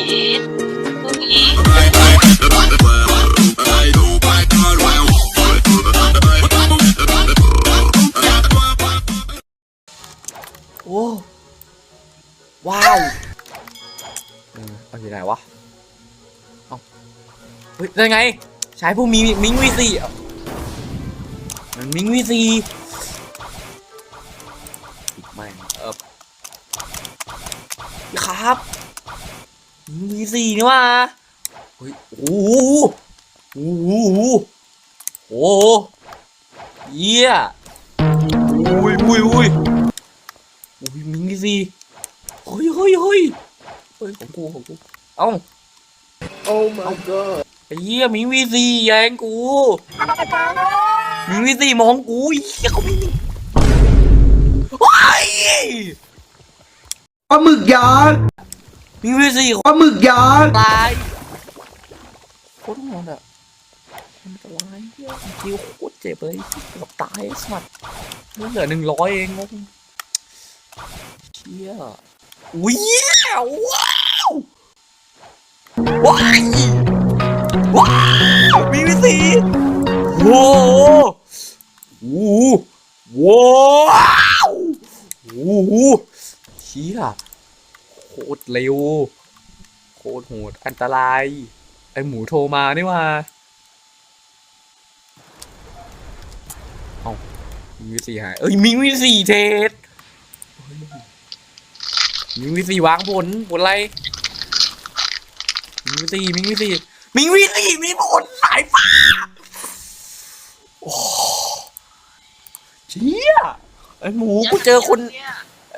โอ้ ว้าวเออเอาอยู่ไหนวะเอาเฮ้ยได้ไง ใช้พวกมีมิงวีซีเอ้ามันมิงวีซีไม่เออครับ มิงวีซีนี่ว่าเฮ้ยโอ้โหโอ้โหโอ้โหเยี่ยอุ้ยอุ้ยอุ้ยโอ้ยมิงดิสิเฮ้ยเฮ้ยเฮ้ยเฮ้ยของกูของกูเอ้า Oh my god ไอ้เหี้ยมิงวีซีแย่งกูมิงวีซีมองกูไอ้เหี้ยเขามีมิงว้ายปลาหมึกยาง มิงวีซีปลาหมึกยางตายโคตรโหดอะมันจะร้ายเหี้ยคิวโคตรเจ็บเลยเกือบตายไอ้สัตว์มันเหลือหนึ่งร้อยเองงงเชี่ยอุ้ยว้าวว้ายว้าวมิงวีซีโว้โหว้าวโอ้โหเชี่ยโค ตรเร็ว โคตรโหด อันตราย ไอหมูโทรมานี่ว่าเอามิงวิสีหาย เอ้ยมิงวิสีเทสเฮ้ยมิงวิสีวางผลผลอะไรมิงวิสีมิงวิสีมิงวิสีมีผลสายฟ้าโอ้เชี่ยไอหมูกูเจอคน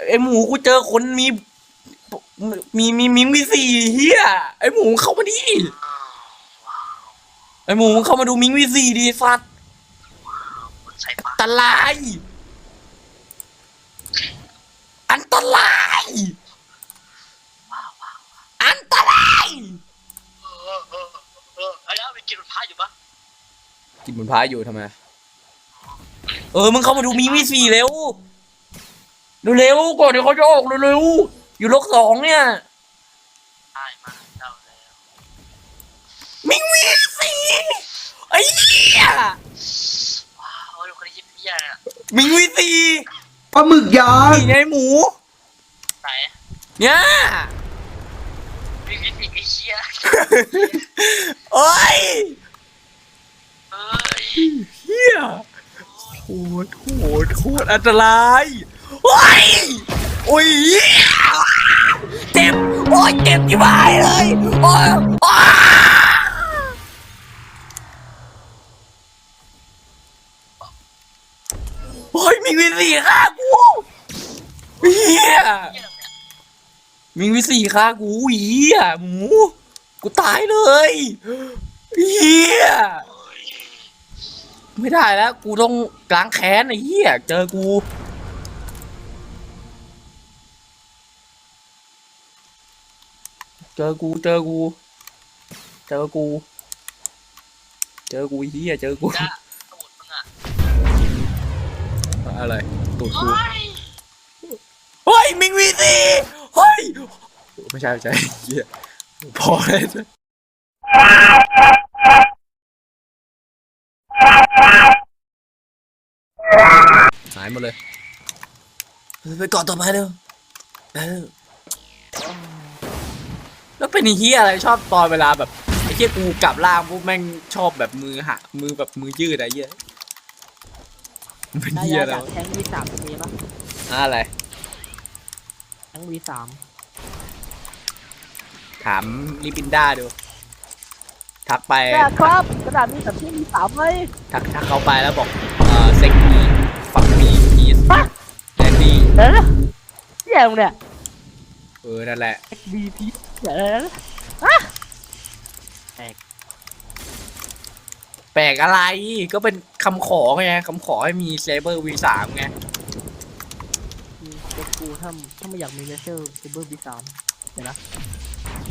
ไอหมูกูเจอคนมี มีมีมิงมีสี่เฮียไอหมูเข้ามาดิไอหมูเข้ามาดูมิงมีสี่ดิสัตว์ใส่ปากอันตราย อันตรายอันตรายเออเออเออไอ้แล้วไปกินรถพายอยู่ปะกินบนพายอยู่ทำไมเออมึงเข้ามาดูมิงมีสี่เร็วเร็วก่อนเดี๋ยวเขาจะออกเร็วๆ อยู่โลกสองเนี่ยได้มาเจ้าแล้วมิงมีสี่ไอ้เหี้ยว้าวดูคนนี้ยิ้มเยี่ยเนี่ยมิงมีสี่ปลาหมึกยางนี่ไงหมู ไหนเนี่ยมีวิธีไอ้เชี่ยโอ้ยเอ้ยเฮียโหดโหดโคตรอันตรายโอ้ยโอ้ย เจ็บ โอ้ยเจ็บที่บายเลย โอ้ยอ้าโอ้ยมิงวิสีฆ่ากูเฮียเยี่ยเนี่ยมิงวิสีฆ่ากูเฮียหมูกูตายเลยเฮียไม่ได้แล้ว กูต้องล้างแค้นไอ้เหี้ยเจอกู เจอกูเจอกู เจอกู เจอกูไอ้เหี้ยเจอกูจะตูดมึงอะอะไรตูดกูโอ้ยเฮ้ยมิงวีซีเฮ้ยไม่ใช่ไม่ใช่เหี้ยพอเลยนะหายหมดเลย ไปก่อนต่อไปเร็วเร็วแล้ว เป็นไอ้เฮียอะไรชอบตอนเวลาแบบไอ้เฮียกูกลับล่างปุ๊บแม่งชอบแบบมือหักมือแบบมือยืดอะไรเฮียมันเป็นได้เฮียยาอะไรจากวะแทง V3 มีปะอะอะไร แทง V3 ถามลิปินด้าดู ทักไปเนี่ยครับกระดาษมีแบบที่ V3 ไหมทักทักเขาไปแล้วบอก เออเซ็กมีฟักมีพีสแดนดี้เดี๋ยวนะเหี้ยมึงเนี่ยเออ นั่นแหละ XBP เดี๋ยวนะแปลกอะไรก็เป็นคำขอไงคำขอให้มีเซเบอร์ V3 ไงเด็กกูถ้าถ้าไม่อยากมีเลเซอร์ซูเปอร์ V3 เดี๋ยวนะ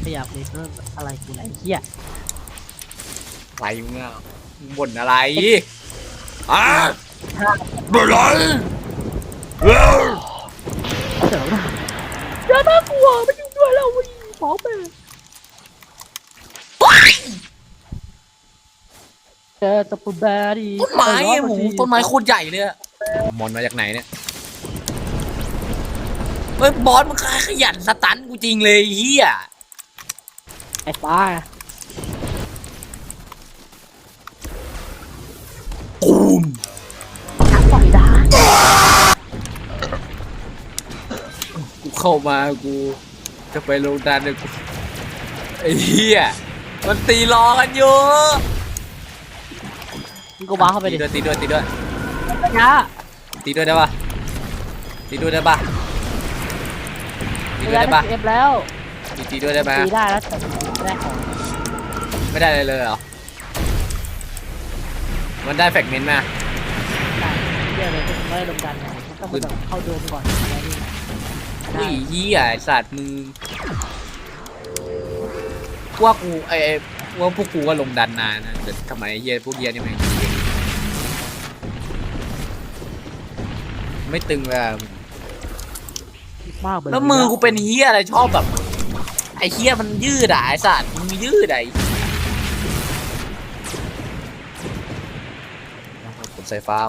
ไม่อยากมีเรื่องอะไรกูไหนเหี้ยอะไรมึงอะมึงบ่นอะไรอะบ่นอะไรเอ้าเดี๋ยวนะเดี๋ยวน่ากลัวไม่ยุ่งด้วยแล้ววิ่งหมอไป เจอตะปูแบรี่ต้นไม้อะหมูต้นไม้โคตรใหญ่เลยอะมอนมาจากไหนเนี่ยเฮ้ยบอสมันขยันสตันกูจริงเลยไอ้เฮียไอ้ฟ้าตูมปล่อยได้กูเข้ามากูจะไปลงดันเลยกูไอ้เฮียมันตีรอกันอยู่ มึงก็ว้าเข้าไปตีดิด้วยตีด้วยตีด้วยช้าตีด้วยได้ปะตีด้วยได้ปะตีเอด้วยได้ปะเอฟแล้วตีตีด้วยได้ปะตีได้แล้วแต่ไม่ได้ของไม่ได้เลยเลยเหรอ มันได้แฟกเมนต์มา ได้เยอะเลยไม่ได้ลงดันไงมันต้องไปแบบเข้าโดมก่อนแล้วนี่อุ้ยเฮียไอ้สัตว์มึงพวกกูไอ้ไอ้ว่าพวกกูก็ลงดันนานนะแต่ทำไมไอ้เฮียพวกเฮียนี่มัน ไม่ตึงเลยอะมากเลยแล้วมือกูเป็นเฮียอะไรชอบแบบ ไอ้เฮียมันยืดอะไอ้สัตว์มึงยืดอะไอ้กดสายฟ้า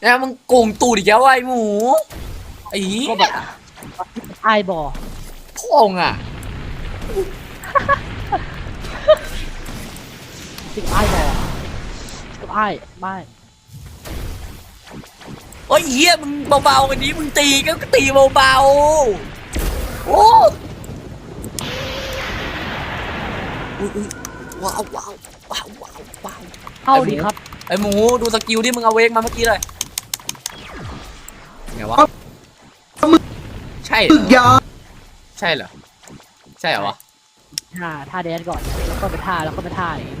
เนี่ยมึงโกงตูดอีกแล้วไอ้หมูไอ้เหี้ก็ยแบบไอ้บอพ่องอะติดไอ้บอติดไอ้ไม่ โอ้ยเฮียมึงเบาๆกันนี้มึงตีก็ตีเบาๆ โอ้อุ๊ยอุ๊ยว้าวว้าวว้าวว้าวว้าวเข้าดีครับ ไอหมูดูสกิลที่มึงเอาเวกมาเมื่อกี้เลยไงวะใช่เหรหมึอกยาวใช่เหรอ ใช่เหรอวะท่าท่าแดนก่อน แล้วก็ไปท่าแล้วก็ไปท่าอย่างงี้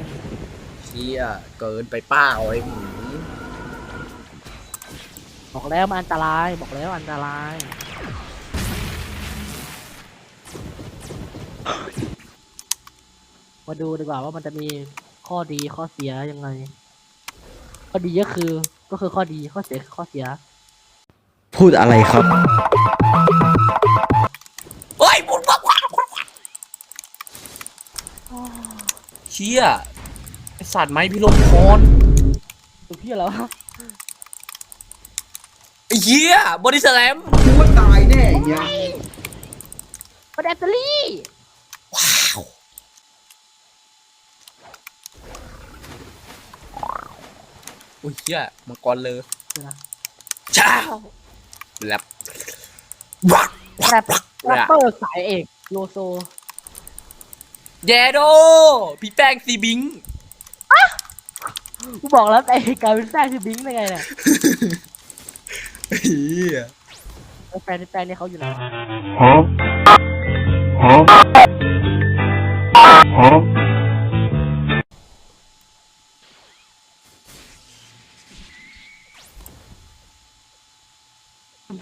เฮียเกินไปป้าเอาไอ้หมู บอกแล้วมันอันตรายบอกแล้วอันตราย มาดูดีกว่าว่ามันจะมีข้อดีข้อเสียยังไง ข้อดีก็คือก็คือข้อดีข้อเสียคือข้อเสีย พูดอะไรครับ เฮ้ยบุญว้าวว้าวว้าวเชี่ยไอสัตว์ไม้พิรมพรตัวพี่แล้วะไอ้ เหี้ยบอดี้สแลมกูว่าตายแน่อย่างเงี้ยแบตเตอรี่ว้าวอุ้ยเหี้ยมังกรเลยเดี๋ยวนะเช้าแลบวักแรปแรปเปอร์สายเอกโลโซเยโดพี่แป้งซีบิงกูบอกแล้วไอ้การเป็นแฟนคือบิงค์ได้ไงเนี่ย เฮียไอ้แฟนแฟนนี่เขาอยู่ไหนวะ Huh? Huh? Huh?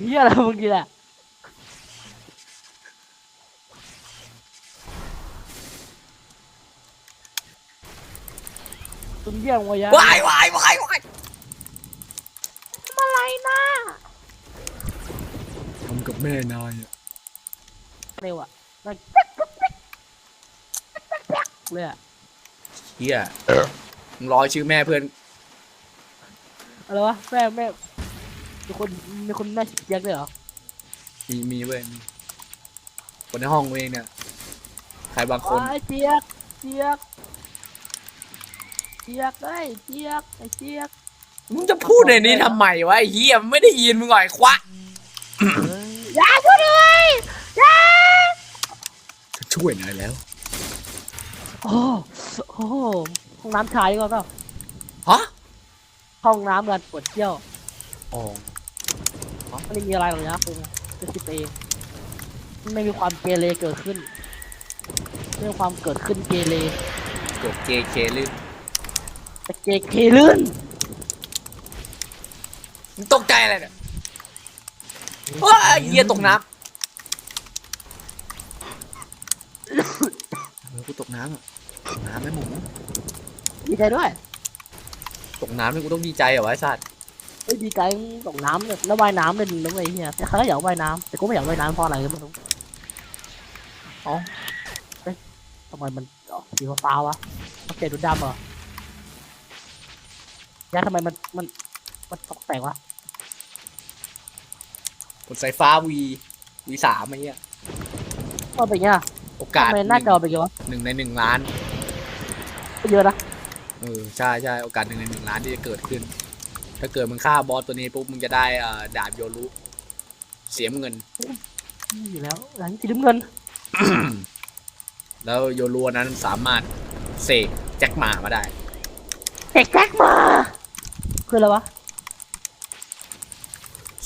พี่อะไรเมื่อกี้แหละตุ้มเยี่ยงวะยะวายวายวายวายอะไรนะทำกับ แม่นายอะเร็วอะมันเลยอะเฮียมึงรอชื่อแม่เพื่อนอะไรวะแม่แม่มีคนมีคนแม่เยักษ์ด้วยเหรอมีมีเว้ยมีคนในห้องเองเนี่ยใครบางคนว้ายเจี๊ยกเจี๊ยกเจี๊ยกไอ้ยเจี๊ยกไอ้เจี๊ยกมึงจะพูดในนี้ทำไมวะไอ้เฮียมันไม่ได้ยินมึงหน่อยควะ อย่าช่วยด้วยอย่า จะ ช่วยนายแล้ว โอ้โอ้ห้องน้ำชายดีกว่าเปล่าฮะ ห้องน้ำกันปวดเที่ยวอ๋อ ไม่ได้มีอะไรหรอกนะคุณจะคิดไปเองมันไม่มีความเกเรเกิดขึ้นไม่มีความเกิดขึ้นเกเรเกิดเกเคลื่นแต่เกเคลื่นมึงตกใจอะไรเนี่ยว้ายเฮียตกน้ำเออกู ตกน้ำอะตกน้ำไหมหมูดีใจด้วยตกน้ำนี่กูต้องดีใจเหรอวะไอ้สัตว์เฮ้ยดีใจตกน้ำเนี่ยแล้วว่ายน้ำเลยนะเว้ยเฮียแต่เขาก็อยากว่ายน้ำแต่กูไม่อยากว่ายน้ำเพราะอะไรก็ไม่รู้อ๋อทำไมมันสีฟ้าวะมันเปลี่ยนดูดำเหรอยัดทำไมมันมันมันตกแต่งวะกดสายฟ้าวีวีสามไอ้เงี้ยมันเป็นไงอะ โอกาสทำไมหน้าจอเป็นไงวะหนึ่งในหนึ่งล้านเยอะนะเออใช่ใช่โอกาสหนึ่งในหนึ่งล้านที่จะเกิดขึ้น ถ้าเกิดมึงฆ่าบอสตัวนี้ปุ๊บมึงจะได้อ่าดาบโยรุเสียเงินนี่อยู่แล้วหลังสีน้ำเงินแล้วโยรุอันนั้นสามารถเสกแจ็คหมามาได้ เด็กแจ็คมาคืออะไรวะ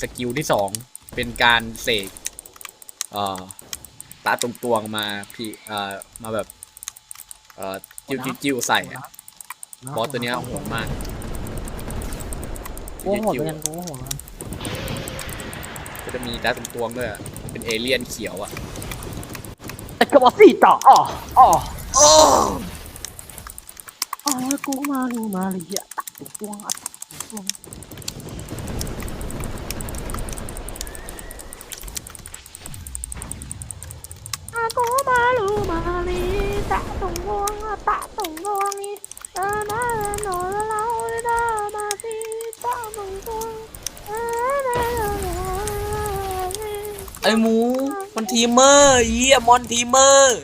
สกิลที่สองเป็นการเสกเอ่อ ตาตรงตวงๆมาพี่เอ่อมาแบบ เอ่อจิ้วจิ้วจิ้วใส่อะบอสตัวเนี้ยโหดมากโอ้โหเหมือนกันโอ้โหก็จะมีตาตรงตวงๆด้วยอะเป็นเอเลี่ยนเขียวอะแต่กระบอกสี่ต่ออ๋ออ๋ออ๋ออ๋อกูมาดูมาเลยอะตักตุ๊กตวงอะตักตุ๊กตวง อากูมาลูมาลีตะตรงวงอะตะตรงวงนี่เออนะหนอเราเดินมาสิตะตรงวงเออนะไอหมูมันทีมเมอร์อีอะมอนทีมเมอร์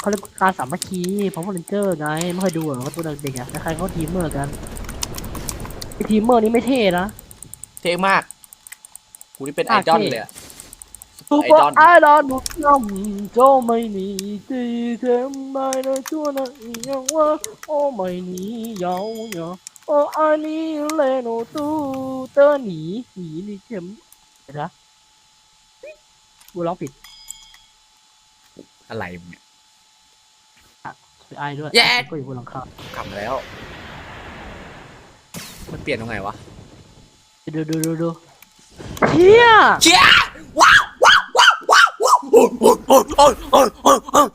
เขาเรียกการสามัคคีพาวเวอร์เรนเจอร์ไงไม่เคยดูเหรอว่าตัวเด็กๆอะใครเขาทีมเมอร์กันไอทีมเมอร์นี่ไม่เท่นะเท่มากกูนี่เป็นไออะดอลเท่เลยอะ ซูไอเปอดอลร์ไอดอลบุกย่อมโจไม่หนีที่เทมไม่ได้ชั่วนะอีกอย่างว่าโอ้ไม่หนียาวเหรอโอ้อันนี้เลโนตูเตอร์หนีหนีนี่เข็มเห็นนะกูร้องผิดอะไรมึงเนี่ยไอด้วยแย่ก็อยู่บนหลังคากลับมาแล้ว มันเปลี่ยนตรงไหนวะ ดูดูดูดูเฮียเชี่ยว้าวว้าวว้าวว้ on on on on on on